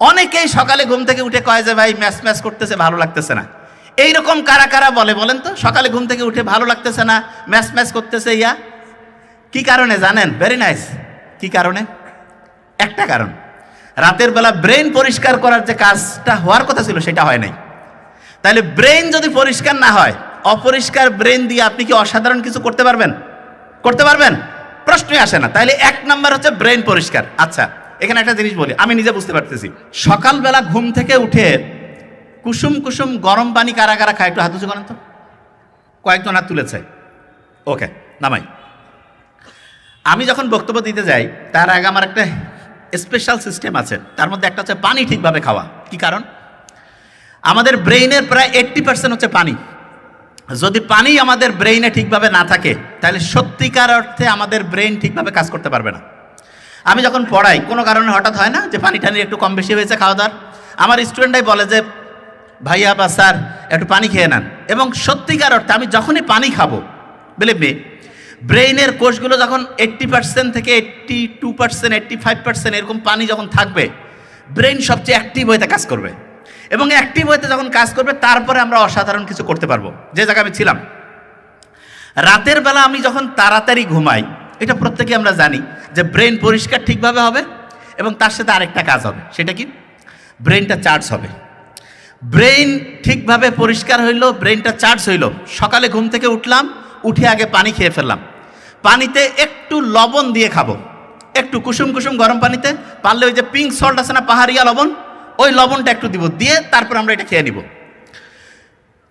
অনেকেই সকালে ঘুম থেকে উঠে কয় যে, ভাই, ম্যাচ ম্যাচ করতেছে, ভালো লাগতেছে না। এইরকম কারা কারা বলে বলেন তো? সকালে ঘুম থেকে উঠে ভালো লাগতেছে না, ম্যাচ ম্যাচ করতেছে ইয়া? কি কারণে জানেন? ভেরি নাইস কি কারণে? একটা কারণ। রাতের বেলা ব্রেন পরিষ্কার করার যে কাজটা হওয়ার কথা ছিল, সেটা হয় নাই। তাহলে ব্রেন যদি পরিষ্কার না হয়, অপরিষ্কার ব্রেন দিয়ে আপনি কি অসাধারণ কিছু করতে পারবেন? করতে পারবেন? প্রশ্নই আসে না। তাহলে এক নাম্বার হচ্ছে ব্রেন পরিষ্কার। আচ্ছা এখানে একটা জিনিস বলি, আমি নিজে বুঝতে পারতেছি। সকালবেলা ঘুম থেকে উঠে কুসুম কুসুম গরম পানি কারা কারা খায়, একটু হাত উঁচু করেন তো। কয়েকজন হাত তুলেছে ওকে, নামাই। আমি যখন বক্তব্য দিতে যাই, তার আগে আমার একটা স্পেশাল সিস্টেম আছে। তার মধ্যে একটা হচ্ছে পানি ঠিকভাবে খাওয়া। কি কারণ? আমাদের ব্রেইনের প্রায় এইট্টি পার্সেন্ট হচ্ছে পানি। যদি পানি আমাদের ব্রেইনে ঠিকভাবে না থাকে, তাহলে সত্যিকার অর্থে আমাদের ব্রেইন ঠিকভাবে কাজ করতে পারবে না। আমি যখন পড়াই, কোনো কারণে হঠাৎ হয় না যে পানি টানি একটু কম বেশি হয়েছে খাওয়া দাওয়ার আমার স্টুডেন্টরাই বলে যে, ভাইয়া বা স্যার, একটু পানি খেয়ে নেন। এবং সত্যিকার অর্থে আমি যখনই পানি খাব বিলিভ মি ব্রেইনের কোষগুলো যখন এইট্টি পার্সেন্ট থেকে eighty two percent eighty five percent এরকম পানি যখন থাকবে ব্রেইন সবচেয়ে অ্যাক্টিভ হইতে কাজ করবে। এবং অ্যাক্টিভ হইতে যখন কাজ করবে, তারপরে আমরা অসাধারণ কিছু করতে পারব। যে জায়গায় আমি ছিলাম। রাতের বেলা আমি যখন তাড়াতাড়ি ঘুমাই এটা প্রত্যেকে আমরা জানি যে ব্রেন পরিষ্কার ঠিকভাবে হবে এবং তার সাথে আরেকটা কাজ হবে। সেটা কি? ব্রেনটা চার্জ হবে। ব্রেইন ঠিকভাবে পরিষ্কার হইল, ব্রেনটা চার্জ হইল। সকালে ঘুম থেকে উঠলাম, উঠে আগে পানি খেয়ে ফেললাম। পানিতে একটু লবণ দিয়ে খাব। একটু কুসুম কুসুম গরম পানিতে, পারলে ওই যে পিঙ্ক সল্ট আছে না, পাহাড়িয়া লবণ, ওই লবণটা একটু দিব, দিয়ে তারপর আমরা এটা খেয়ে নিব।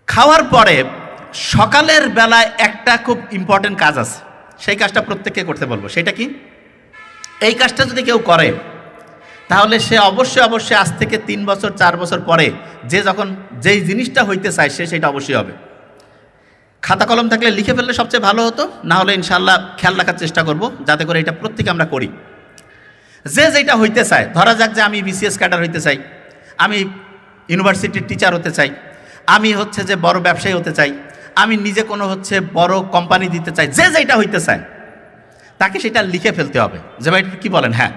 খাওয়ার পরে সকালের বেলায় একটা খুব ইম্পর্টেন্ট কাজ আছে। সেই কাজটা প্রত্যেককে করতে বলব। সেটা কি? এই কাজটা যদি কেউ করে, তাহলে সে অবশ্যই অবশ্যই আজ থেকে তিন বছর, চার বছর পরে যে যখন যেই জিনিসটা হইতে চায়, সে সেটা অবশ্যই হবে। খাতা কলম থাকলে লিখে ফেললে সবচেয়ে ভালো হতো, না হলে ইনশাল্লাহ খেয়াল রাখার চেষ্টা করব, যাতে করে এটা প্রত্যেকে আমরা করি। যে যেটা হইতে চায়, ধরা যাক যে আমি বিসিএস ক্যাডার হইতে চাই, আমি ইউনিভার্সিটির টিচার হতে চাই, আমি হচ্ছে যে বড় ব্যবসায়ী হতে চাই আমি নিজে কোনো হচ্ছে বড় কোম্পানি দিতে চাই, যে যেটা হইতে চায় তাকে সেটা লিখে ফেলতে হবে। যে ভাই, কি বলেন? হ্যাঁ।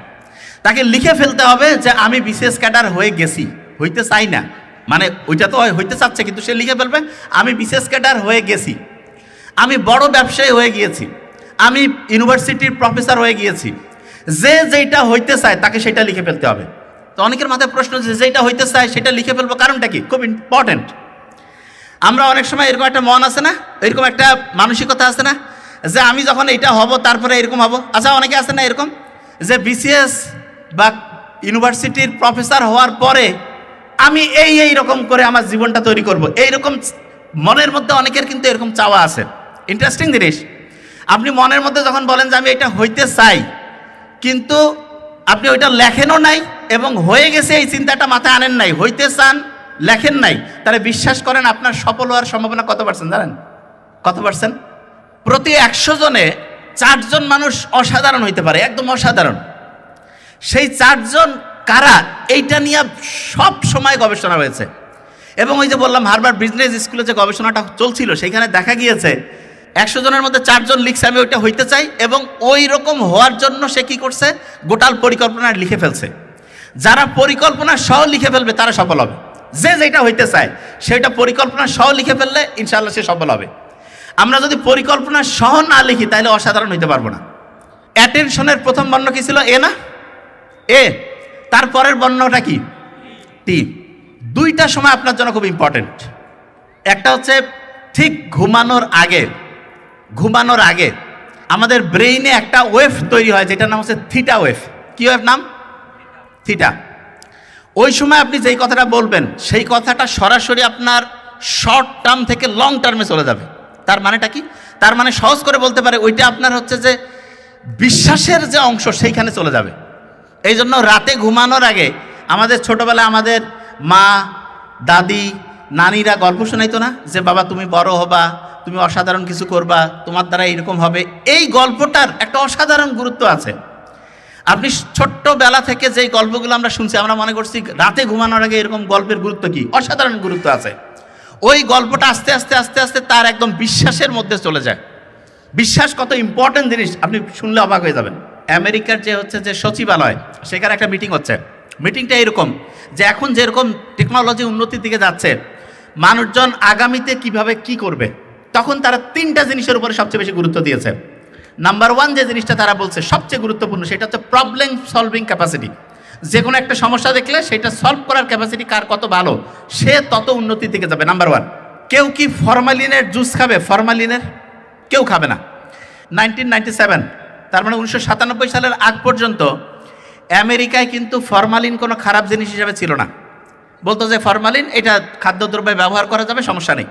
তাকে লিখে ফেলতে হবে যে আমি বিশেষ ক্যাডার হয়ে গেছি, হইতে চাই না। মানে ওইটা তো হইতে চাচ্ছে, কিন্তু সে লিখে ফেলবে, আমি বিশেষ ক্যাডার হয়ে গেছি। আমি বড় ব্যবসায়ী হয়ে গিয়েছি। আমি ইউনিভার্সিটির প্রফেসর হয়ে গিয়েছি। যে যেটা হইতে চায়, তাকে সেটা লিখে ফেলতে হবে। তো অনেকের মাথায় প্রশ্ন যে যেটা হইতে চায়, সেটা লিখে ফেলব কারণটা কি? খুব ইম্পর্টেন্ট আমরা অনেক সময় এরকম একটা মন আছে না? এরকম একটা মানসিকতা আছে না? যে আমি যখন এটা হব, তারপরে এরকম হব। আচ্ছা অনেকে আছে না এরকম? যে বিসিএস বা ইউনিভার্সিটির প্রফেসর হওয়ার পরে আমি এই এই রকম করে আমার জীবনটা তৈরি করব। এইরকম মনের মধ্যে অনেকের কিন্তু এরকম চাওয়া আছে। ইন্টারেস্টিং জিনিস। আপনি মনের মধ্যে যখন বলেন যে আমি এটা হইতে চাই, কিন্তু আপনি ওইটা লেখেনও নাই এবং হয়ে গেছে এই চিন্তাটা মাথায় আনেন নাই। হইতে চান লেখেন নাই। তাহলে বিশ্বাস করেন আপনার সফল হওয়ার সম্ভাবনা কত পার্সেন্ট জানেন? কত পার্সেন্ট প্রতি একশো জনে চারজন মানুষ অসাধারণ হইতে পারে, একদম অসাধারণ। সেই চারজন কারা? এইটা নিয়ে সব সময় গবেষণা হয়েছে। এবং ওই যে বললাম হারবার বিজনেস স্কুলে যে গবেষণাটা চলছিল সেখানে দেখা গিয়েছে, একশো জনের মধ্যে চারজন লিখছে, আমি ওইটা হইতে চাই, এবং ওই রকম হওয়ার জন্য সে কি করছে? গোটাল পরিকল্পনা লিখে ফেলছে। যারা পরিকল্পনা সহ লিখে ফেলবে, তারা সফল হবে। যে যেটা হইতে চায়, সেটা পরিকল্পনা সহ লিখে ফেললে ইনশাল্লাহ সে সফল হবে। আমরা যদি পরিকল্পনা সহ না লিখি, তাহলে অসাধারণ হইতে পারব না। অ্যাটেনশনের প্রথম বর্ণ কি ছিল? এ না? এ। তারপরের বর্ণটা কি? টি। দুইটা সময় আপনার জন্য খুব ইম্পর্টেন্ট একটা হচ্ছে ঠিক ঘুমানোর আগে ঘুমানোর আগে আমাদের ব্রেইনে একটা ওয়েভ তৈরি হয়, যেটার নাম হচ্ছে থিটা ওয়েভ কি ওয়েভ নাম? থিটা ওই সময় আপনি যেই কথাটা বলবেন, সেই কথাটা সরাসরি আপনার শর্ট টার্ম থেকে লং টার্মে চলে যাবে। তার মানেটা কি? তার মানে সহজ করে বলতে পারে, ওইটা আপনার হচ্ছে যে বিশ্বাসের যে অংশ সেইখানে চলে যাবে। এই জন্য রাতে ঘুমানোর আগে আমাদের ছোটবেলায় আমাদের মা, দাদি, নানিরা গল্প শোনাইতো না যে, বাবা, তুমি বড় হবা, তুমি অসাধারণ কিছু করবা, তোমার দ্বারা এরকম হবে। এই গল্পটার একটা অসাধারণ গুরুত্ব আছে। আপনি ছোট্টবেলা থেকে যেই গল্পগুলো আমরা শুনছি, আমরা মনে করছি রাতে ঘুমানোর আগে এরকম গল্পের গুরুত্ব কি? অসাধারণ গুরুত্ব আছে। ওই গল্পটা আস্তে আস্তে আস্তে আস্তে তার একদম বিশ্বাসের মধ্যে চলে যায়। বিশ্বাস কত ইম্পর্টেন্ট জিনিস, আপনি শুনলে অবাক হয়ে যাবেন। আমেরিকার যে হচ্ছে যে সচিবালয়, সেখানে একটা মিটিং হচ্ছে। মিটিংটা এরকম যে এখন যেরকম টেকনোলজি উন্নতির দিকে যাচ্ছে, মানুষজন আগামীতে কীভাবে কি করবে, তখন তারা তিনটা জিনিসের উপরে সবচেয়ে বেশি গুরুত্ব দিয়েছে। নাম্বার ওয়ান যে জিনিসটা তারা বলছে সবচেয়ে গুরুত্বপূর্ণ, সেটা হচ্ছে প্রবলেম সলভিং ক্যাপাসিটি যে কোনো একটা সমস্যা দেখলে সেটা সলভ করার ক্যাপাসিটি কার কত ভালো? সে তত উন্নতির দিকে যাবে নাম্বার ওয়ান কেউ কি ফরমালিনের জুস খাবে? ফরমালিনের কেউ খাবে না। নাইনটিন নাইনটি সেভেন তার মানে উনিশশো সাতানব্বই সালের আগ পর্যন্ত আমেরিকায় কিন্তু ফরমালিন কোনো খারাপ জিনিস হিসাবে ছিল না। বলতো যে ফরমালিন এটা খাদ্যদ্রব্যে ব্যবহার করা যাবে, সমস্যা নেই।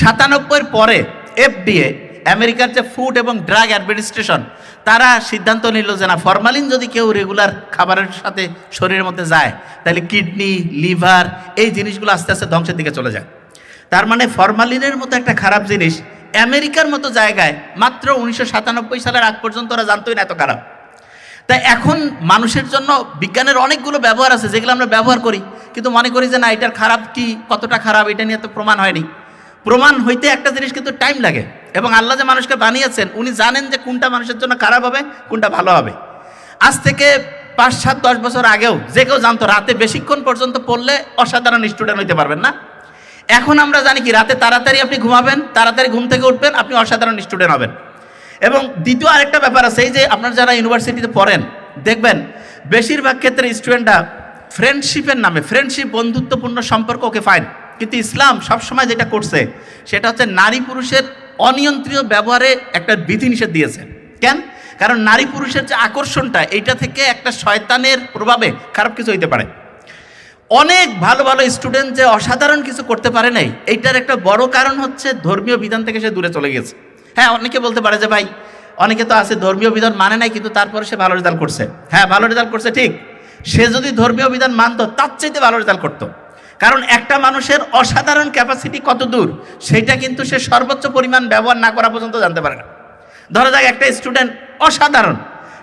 সাতানব্বইয়ের পরে এফডিএ আমেরিকার যে ফুড এবং ড্রাগ অ্যাডমিনিস্ট্রেশন তারা সিদ্ধান্ত নিল যে না ফরমালিন যদি কেউ রেগুলার খাবারের সাথে শরীরের মধ্যে যায়, তাহলে কিডনি লিভার এই জিনিসগুলো আস্তে আস্তে ধ্বংসের দিকে চলে যায়। তার মানে ফরমালিনের মতো একটা খারাপ জিনিস আমেরিকার মতো জায়গায় মাত্র উনিশশো সাতানব্বই সালের আগ পর্যন্ত ওরা জানতোই না এত খারাপ। তাই এখন মানুষের জন্য বিজ্ঞানের অনেকগুলো ব্যবহার আছে, যেগুলো আমরা ব্যবহার করি, কিন্তু মনে করি যে না, এটার খারাপ কি, কতটা খারাপ, এটা নিয়ে তো প্রমাণ হয়নি। প্রমাণ হইতে একটা জিনিস কিন্তু টাইম লাগে। এবং আল্লাহ যে মানুষকে বানিয়েছেন, উনি জানেন যে কোনটা মানুষের জন্য খারাপ হবে, কোনটা ভালো হবে। আজ থেকে পাঁচ, সাত, দশ বছর আগেও যে কেউ জানতো, রাতে বেশিক্ষণ পর্যন্ত পড়লে অসাধারণ স্টুডেন্ট হইতে পারবেন না। এখন আমরা জানি কি, রাতে তাড়াতাড়ি আপনি ঘুমাবেন, তাড়াতাড়ি ঘুম থেকে উঠবেন, আপনি অসাধারণ স্টুডেন্ট হবেন। এবং দ্বিতীয় আরেকটা ব্যাপার আছে, এই যে আপনারা যারা ইউনিভার্সিটিতে পড়েন, দেখবেন বেশিরভাগ ক্ষেত্রে স্টুডেন্টরা ফ্রেন্ডশিপের নামে ফ্রেন্ডশিপ বন্ধুত্বপূর্ণ সম্পর্ক ওকে ফাইন কিন্তু ইসলাম সবসময় যেটা করছে, সেটা হচ্ছে নারী পুরুষের অনিয়ন্ত্রিত ব্যবহারে একটা বিধিনিষেধ দিয়েছে কেন? কারণ নারী পুরুষের যে আকর্ষণটা, এইটা থেকে একটা শয়তানের প্রভাবে খারাপ কিছু হইতে পারে। অনেক ভালো ভালো স্টুডেন্ট যে অসাধারণ কিছু করতে পারে নাই, এইটার একটা বড় কারণ হচ্ছে ধর্মীয় বিধান থেকে সে দূরে চলে গেছে। হ্যাঁ অনেকে বলতে পারে যে, ভাই, অনেকে তো আছে ধর্মীয় বিধান মানে নাই, কিন্তু তারপরে সে ভালো রেজাল্ট করছে। হ্যাঁ ভালো রেজাল্ট করছে, ঠিক। সে যদি ধর্মীয় বিধান মানতো, তার চাইতে ভালো রেজাল্ট করতো। কারণ একটা মানুষের অসাধারণ ক্যাপাসিটি কত দূর সেইটা কিন্তু সে সর্বোচ্চ পরিমাণ ব্যবহার না করা পর্যন্ত জানতে পারে না। ধরা যাক একটা স্টুডেন্ট অসাধারণ,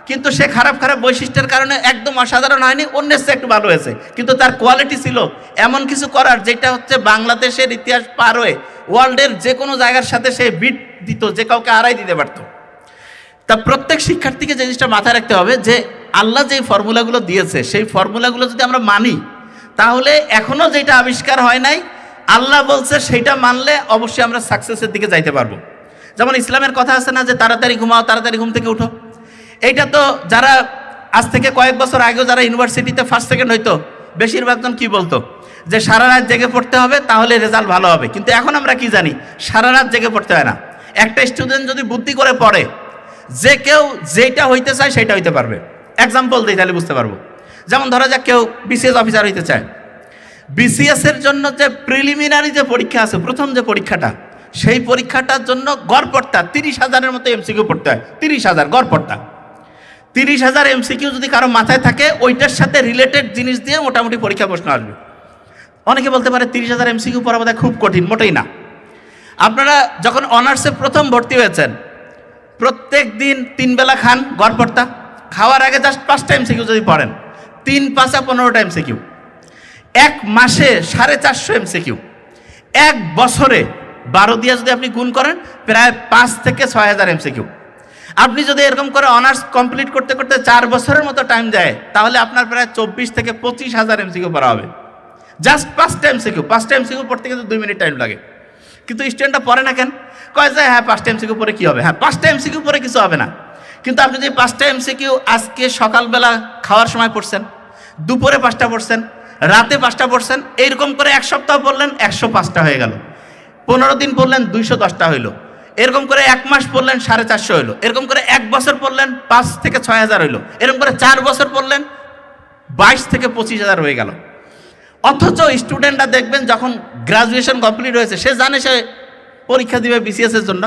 কিন্তু সে খারাপ খারাপ বৈশিষ্ট্যের কারণে একদম অসাধারণ হয়নি, অন্যের চেয়ে একটু ভালো হয়েছে। কিন্তু তার কোয়ালিটি ছিল এমন কিছু করার যেটা হচ্ছে বাংলাদেশের ইতিহাস পার হয়ে ওয়ার্ল্ডের যে কোনো জায়গার সাথে সে বিট দিত, যে কাউকে আড়াই দিতে পারত। তা প্রত্যেক শিক্ষার্থীকে জিনিসটা মাথায় রাখতে হবে যে আল্লাহ যে ফর্মুলাগুলো দিয়েছে, সেই ফর্মুলাগুলো যদি আমরা মানি তাহলে এখনও যেটা আবিষ্কার হয় নাই, আল্লাহ বলছে সেইটা মানলে অবশ্যই আমরা সাকসেসের দিকে যাইতে পারব। যেমন ইসলামের কথা আছে না যে তাড়াতাড়ি ঘুমাও, তাড়াতাড়ি ঘুম থেকে উঠো। এইটা তো যারা আজ থেকে কয়েক বছর আগেও যারা ইউনিভার্সিটিতে ফার্স্ট সেকেন্ড হইতো বেশিরভাগজন কি বলতো? যে সারা রাত জেগে পড়তে হবে, তাহলে রেজাল্ট ভালো হবে। কিন্তু এখন আমরা কি জানি? সারা রাত জেগে পড়তে হয় না। একটা স্টুডেন্ট যদি বুদ্ধি করে পড়ে, যে কেউ যেটা হইতে চায় সেটা হইতে পারবে। এক্সাম্পল দিই, তাহলে বুঝতে পারব। যেমন ধরা যাক কেউ বিসিএস অফিসার হইতে চায়। বিসিএস এর জন্য যে প্রিলিমিনারি যে পরীক্ষা আছে, প্রথম যে পরীক্ষাটা, সেই পরীক্ষাটার জন্য গড়পড়তা তিরিশ হাজারের মতো এমসিকিউ পড়তে হয়। তিরিশ হাজার গড়পড়তা। তিরিশ হাজার এমসিকিউ যদি কারও মাথায় থাকে, ওইটার সাথে রিলেটেড জিনিস দিয়ে মোটামুটি পরীক্ষা প্রশ্ন আসবে। অনেকে বলতে পারে তিরিশ হাজার এমসিকিউ পড়া বোধহয় খুব কঠিন, মোটেই না। আপনারা যখন অনার্সে প্রথম ভর্তি হয়েছেন, প্রত্যেক দিন তিন বেলা খান গড়পড়তা। খাওয়ার আগে জাস্ট পাঁচটা এমসিকিউ যদি পড়েন। তিন পাঁচা পনেরোটা এমসিকিউ এক মাসে সাড়ে চারশো এমসিকিউ এক বছরে বারো দিয়ে যদি আপনি গুণ করেন, প্রায় পাঁচ থেকে ছয় হাজার এমসিকিউ আপনি যদি এরকম করে অনার্স কমপ্লিট করতে করতে চার বছরের মতো টাইম দেয়, তাহলে আপনার প্রায় চব্বিশ থেকে পঁচিশ হাজার এমসিকিউ পড়া হবে। জাস্ট পাঁচটা এমসিকিউ পাঁচটা এমসিকিউ পড়তে কিন্তু দুই মিনিট টাইম লাগে। কিন্তু স্টুডেন্টটা পড়ে না কেন? কয় যায় হ্যাঁ পাঁচটা এমসিকিউ পরে কী হবে? হ্যাঁ পাঁচটা এমসিকিউ পরে কিছু হবে না। কিন্তু আপনি যদি পাঁচটা এমসিকিউ আজকে সকালবেলা খাওয়ার সময় পড়ছেন, দুপুরে পাঁচটা পড়ছেন, রাতে পাঁচটা পড়ছেন, এইরকম করে এক সপ্তাহ পড়লেন, একশো পাঁচটা হয়ে গেল। পনেরো দিন পড়লেন, দুইশো দশটা হইল। এরকম করে এক মাস পড়লেন, সাড়ে চারশো হইল। এরকম করে এক বছর পড়লেন, পাঁচ থেকে ছয় হাজার হইল। এরকম করে চার বছর পড়লেন, বাইশ থেকে পঁচিশ হাজার হয়ে গেল। অথচ স্টুডেন্টরা দেখবেন যখন গ্রাজুয়েশন কমপ্লিট হয়েছে, সে জানে সে পরীক্ষা দিবে বিসিএস এর জন্য।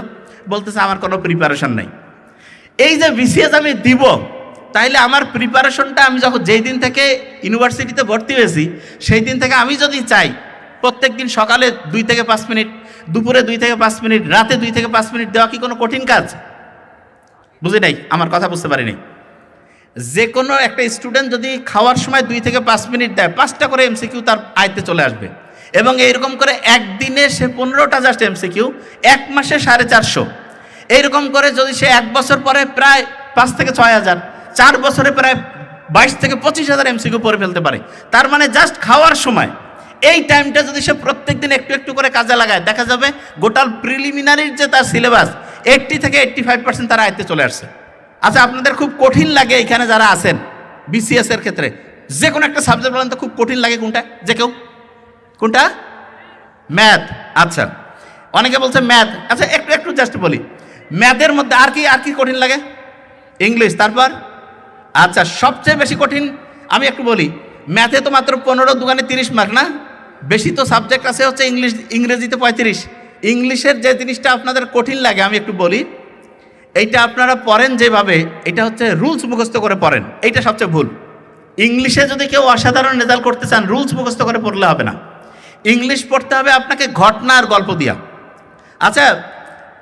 বলতেছে, আমার কোনো প্রিপারেশন নাই। এই যে বিসিএস আমি দিব, তাইলে আমার প্রিপারেশনটা আমি যখন যেই দিন থেকে ইউনিভার্সিটিতে ভর্তি হয়েছি, সেই দিন থেকে আমি যদি চাই, প্রত্যেক দিন সকালে দুই থেকে পাঁচ মিনিট, দুপুরে দুই থেকে পাঁচ মিনিট, রাতে দুই থেকে পাঁচ মিনিট দেওয়া কি কোনো কঠিন কাজ? বুঝি নাই, আমার কথা বুঝতে পারিনি। যে কোনো একটা স্টুডেন্ট যদি খাওয়ার সময় দুই থেকে পাঁচ মিনিট দেয়, পাঁচটা করে এমসিকিউ তার আয়তে চলে আসবে। এবং এইরকম করে একদিনে সে পনেরোটা জাস্ট এমসিকিউ এক মাসে সাড়ে চারশো। এইরকম করে যদি সে এক বছর পরে প্রায় পাঁচ থেকে ছয় হাজার, চার বছরে প্রায় বাইশ থেকে পঁচিশ হাজার এমসিকিউ পড়ে ফেলতে পারে। তার মানে জাস্ট খাওয়ার সময়, এই টাইমটা যদি সে প্রত্যেক দিন একটু একটু করে কাজে লাগায়, দেখা যাবে গোটাল প্রিলিমিনারির যে তার সিলেবাস এইটটি থেকে এইট্টি ফাইভ পার্সেন্ট তারা আয়ত্তে চলে আসছে। আচ্ছা আপনাদের খুব কঠিন লাগে এখানে যারা আছেন বিসিএস এর ক্ষেত্রে। যে কোনো একটা সাবজেক্ট বলেন তো, খুব কঠিন লাগে কোনটা? যে কেউ? কোনটা? ম্যাথ আচ্ছা অনেকে বলছে ম্যাথ আচ্ছা একটু একটু জাস্ট বলি। ম্যাথের মধ্যে আর কি আর কি কঠিন লাগে? ইংলিশ, তারপর? আচ্ছা সবচেয়ে বেশি কঠিন, আমি একটু বলি, ম্যাথে তো মাত্র পনেরো দোকানে তিরিশ মার্ক না? বেশি তো সাবজেক্ট আছে হচ্ছে ইংলিশ, ইংরেজিতে পঁয়ত্রিশ। ইংলিশের যে জিনিসটা আপনাদের কঠিন লাগে, আমি একটু বলি, এইটা আপনারা পড়েন যেভাবে, এটা হচ্ছে রুলস মুখস্থ করে পড়েন, এইটা সবচেয়ে ভুল। ইংলিশে যদি কেউ অসাধারণ রেজাল্ট করতে চান রুলস মুখস্থ করে পড়লে হবে না। ইংলিশ পড়তে হবে আপনাকে ঘটনা আর গল্প দিয়া। আচ্ছা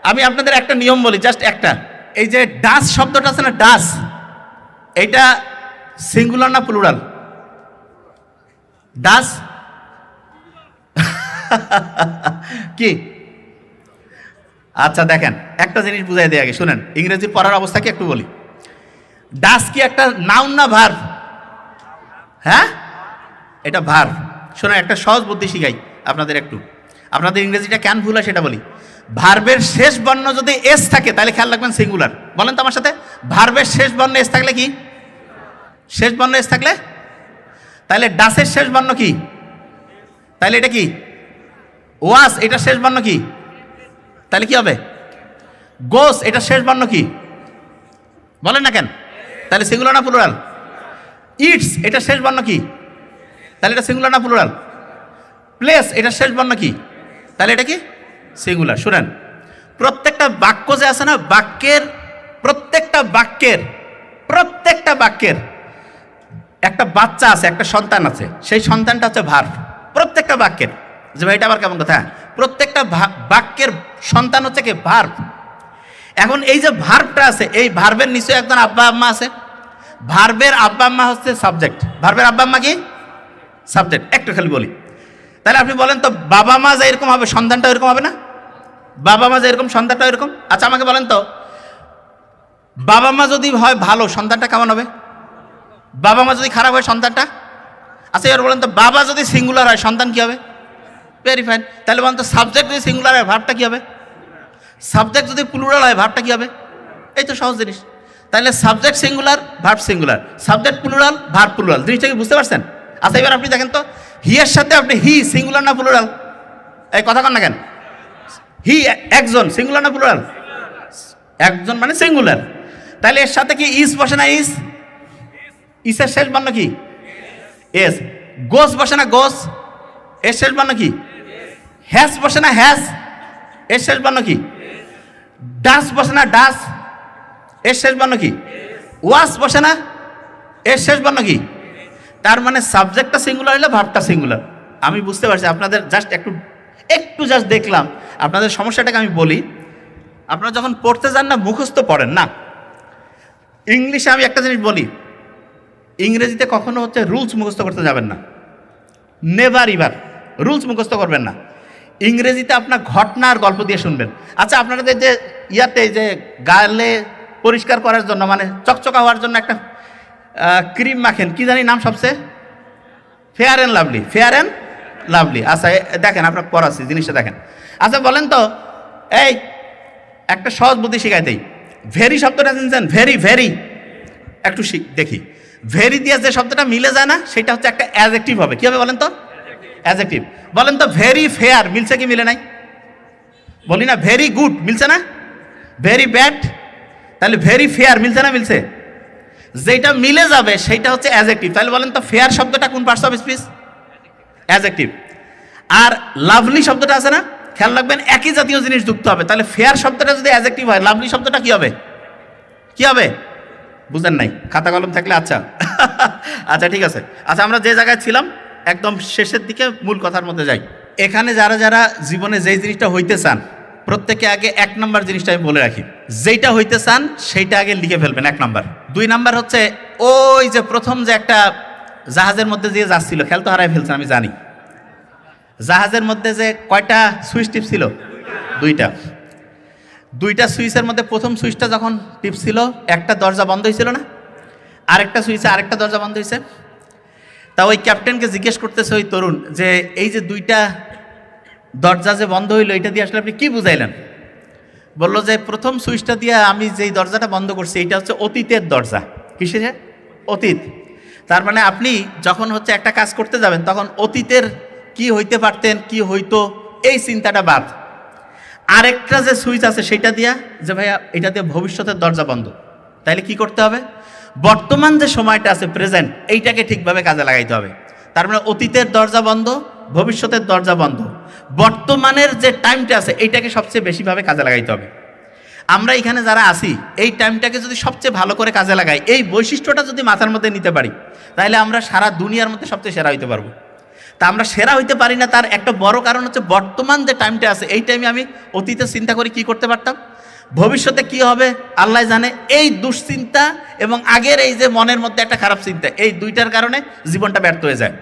আমি আপনাদের একটা নিয়ম বলি জাস্ট একটা। এই যে ডাস শব্দটা আছে না ডাস এইটা সিঙ্গুলার না প্লুরাল ডাস কি? আচ্ছা দেখেন, একটা জিনিস বুঝাই দিয়ে আগে, শুনেন, ইংরেজি পড়ার অবস্থা কি একটু বলি। ডাস কি একটা নাউন না ভার হ্যাঁ? এটা ভার শোনেন, একটা সহজ বুদ্ধি শিখাই আপনাদের একটু। আপনাদের ইংরেজিটা কেন ভুল হয় সেটা বলি। ভার্বের শেষ বর্ণ যদি এস থাকে, তাহলে খেয়াল রাখবেন সিঙ্গুলার বলেন তো আমার সাথে, ভার্বের শেষ বর্ণ এস থাকলে কি? শেষ বর্ণ এস থাকলে? তাহলে ডাসের শেষ বর্ণ কি? তাহলে এটা কি? ওয়াস, এটা শেষ বর্ণ কি? তাহলে কি হবে? গোস, এটা শেষ বর্ণ কি? বলেন না কেন? তাহলে সিঙ্গুলার না প্লুরাল ইটস, এটা শেষ বর্ণ কি? তাহলে এটা সিঙ্গুলার না প্লুরাল প্লেস, এটা শেষ বর্ণ কি? তাহলে এটা কি? সিঙ্গুলার শুনেন। প্রত্যেকটা বাক্য যে আছে না, বাক্যের প্রত্যেকটা বাক্যের প্রত্যেকটা বাক্যের একটা বাচ্চা আছে, একটা সন্তান আছে, সেই সন্তানটা হচ্ছে ভার। প্রত্যেকটা বাক্যের, যে ভাই, এটা আবার কেমন কথা? প্রত্যেকটা বাক্যের সন্তান হচ্ছে কি? ভার্ব এখন এই যে ভার্বটা আছে, এই ভার্বের নিশ্চয়ই একজন আব্বা আম্মা আছে। ভার্বের আব্বা আম্মা হচ্ছে সাবজেক্ট ভার্বের আব্বা আম্মা কি? সাবজেক্ট একটু খালি বলি। তাহলে আপনি বলেন তো, বাবা মা যে এরকম হবে সন্তানটা এরকম হবে না? বাবা মা যে এরকম সন্তানটা এরকম? আচ্ছা আমাকে বলেন তো, বাবা মা যদি হয় ভালো, সন্তানটা কেমন হবে? বাবা মা যদি খারাপ হয়, সন্তানটা? আচ্ছা এবার বলেন তো, বাবা যদি সিঙ্গুলার হয়, সন্তান কি হবে? ভেরি ফাইন তাহলে বলেন তো সাবজেক্ট যদি সিঙ্গুলার হয়, ভাবটা কী হবে? সাবজেক্ট যদি প্লুরাল হয়, ভাবটা কি হবে? এই তো সহজ জিনিস। তাহলে subject singular verb singular subject plural verb plural জিনিসটা কি বুঝতে পারছেন? আচ্ছা এবার আপনি দেখেন তো হি এর সাথে আপনি হি সিঙ্গুলার না প্লুরাল এই কথা কন না কেন? হি একজন সিঙ্গুলার না প্লুরাল একজন মানে সিঙ্গুলার তাহলে এর সাথে কি ইস বসে না ইস ইসের শেষ বর্ণ কি? এস গোস বসে না গোস এর শেষ বর্ণ কি? হ্যাস বসে না হ্যাস এর শেষ বর্ণ কি? ডাস বসে না ডাস এর শেষ বর্ণ কি? ওয়াস বসে না? এর শেষ বর্ণ কি? তার মানে সাবজেক্টটা সিঙ্গুলার হলে ভাবটা সিঙ্গুলার আমি বুঝতে পারছি, আপনাদের জাস্ট একটু একটু জাস্ট দেখলাম। আপনাদের সমস্যাটাকে আমি বলি, আপনারা যখন পড়তে যান না, মুখস্থ পড়েন না। ইংলিশে আমি একটা জিনিস বলি, ইংরেজিতে কখনো হচ্ছে রুলস মুখস্থ করতে যাবেন না। নেভার ইভার রুলস মুখস্থ করবেন না। ইংরেজিতে আপনার ঘটনা আর গল্প দিয়ে শুনবেন। আচ্ছা আপনাদের যে ইয়াতে যে গালে পরিষ্কার করার জন্য মানে চকচকা হওয়ার জন্য একটা ক্রিম মাখেন। কি জানি নাম সবচেয়ে Fair and Lovely Fair and Lovely আচ্ছা দেখেন আপনার পড়াচ্ছি, জিনিসটা দেখেন। আচ্ছা বলেন তো, এই, একটা সহজ বুদ্ধি শিখাই দেই। ভেরি শব্দটা চিনছেন ভেরি ভেরি। একটু শিখ দেখি। ভেরি দিয়ে যে শব্দটা মিলে যায় না, সেটা হচ্ছে একটা অ্যাজেক্টিভ হবে। কি হবে বলেন তো? অ্যাজেক্টিভ বলেন তো, ভেরি ফেয়ার, মিলছে কি, মিলে নাই? বলি না, ভেরি গুড, মিলছে না? ভেরি ব্যাড, তাহলে ভেরি ফেয়ার, মিলছে না, মিলছে? যেটা মিলে যাবে সেটা হচ্ছে অ্যাজেক্টিভ তাহলে বলেন তো ফেয়ার শব্দটা কোন পার্টস অফ স্পিচ অ্যাজেক্টিভ আর লাভলি শব্দটা আছে না? খেয়াল রাখবেন, একই জাতীয় জিনিস যুক্ত হবে। তাহলে ফেয়ার শব্দটা যদি অ্যাজেক্টিভ হয় লাভলি শব্দটা কি হবে? কি হবে? বুঝেন নাই। খাতা কলম থাকলে আচ্ছা। আচ্ছা ঠিক আছে। আচ্ছা আমরা যে জায়গায় ছিলাম, একদম শেষের দিকে মূল কথার মধ্যে যাই। এখানে যারা যারা জীবনে যেই জিনিসটা হইতে চান প্রত্যেকে আগে এক নাম্বার জিনিসটা আমি বলে রাখি। যেইটা হইতে চান, সেইটা আগে লিখে ফেলবেন, এক নাম্বার। দুই নাম্বার হচ্ছে, ওই যে প্রথম যে একটা জাহাজের মধ্যে দিয়ে যাচ্ছিল, খেল তো হারাই ফেলছেন আমি জানি। জাহাজের মধ্যে যে কয়টা সুইচ টিপ ছিল দুইটা। দুইটা সুইচের মধ্যে প্রথম সুইচটা যখন টিপছিল, একটা দরজা বন্ধ হয়েছিল না? আরেকটা সুইচে আরেকটা দরজা বন্ধ হয়েছে। তা ওই ক্যাপ্টেনকে জিজ্ঞেস করতেছে ওই তরুণ যে, এই যে দুইটা দরজা যে বন্ধ হইল, এটা দিয়ে আসলে আপনি কি বুঝাইলেন? বলল যে, প্রথম সুইচটা দিয়ে আমি যেই দরজাটা বন্ধ করছি, এটা হচ্ছে অতীতের দরজা। কিসের? অতীত। তার মানে আপনি যখন হচ্ছে একটা কাজ করতে যাবেন, তখন অতীতের কি হইতে পারতেন, কি হইতো, এই চিন্তাটা বাদ। আরেকটা যে সুইচ আছে, সেটা দিয়া যে, ভাইয়া, এটা দিয়ে ভবিষ্যতের দরজা বন্ধ। তাইলে কি করতে হবে? বর্তমান যে সময়টা আছে, প্রেজেন্ট, এইটাকে ঠিকভাবে কাজে লাগাইতে হবে। তার মানে অতীতের দরজা বন্ধ ভবিষ্যতের দরজা বন্ধ। বর্তমানের যে টাইমটা আছে, এইটাকে সবচেয়ে বেশিভাবে কাজে লাগাইতে হবে। আমরা এখানে যারা আছি, এই টাইমটাকে যদি সবচেয়ে ভালো করে কাজে লাগাই, এই বৈশিষ্ট্যটা যদি মাথার মধ্যে নিতে পারি, তাহলে আমরা সারা দুনিয়ার মধ্যে সবচেয়ে সেরা হইতে পারব। তা আমরা সেরা হইতে পারি না, তার একটা বড় কারণ হচ্ছে বর্তমান যে টাইমটা আছে, এই টাইমে আমি অতীতে চিন্তা করে কি করতে পারতাম? ভবিষ্যতে কি হবে? আল্লাহ জানে। এই দুশ্চিন্তা এবং আগের এই যে মনের মধ্যে একটা খারাপ চিন্তা, এই দুইটার কারণে জীবনটা ব্যর্থ হয়ে যায়।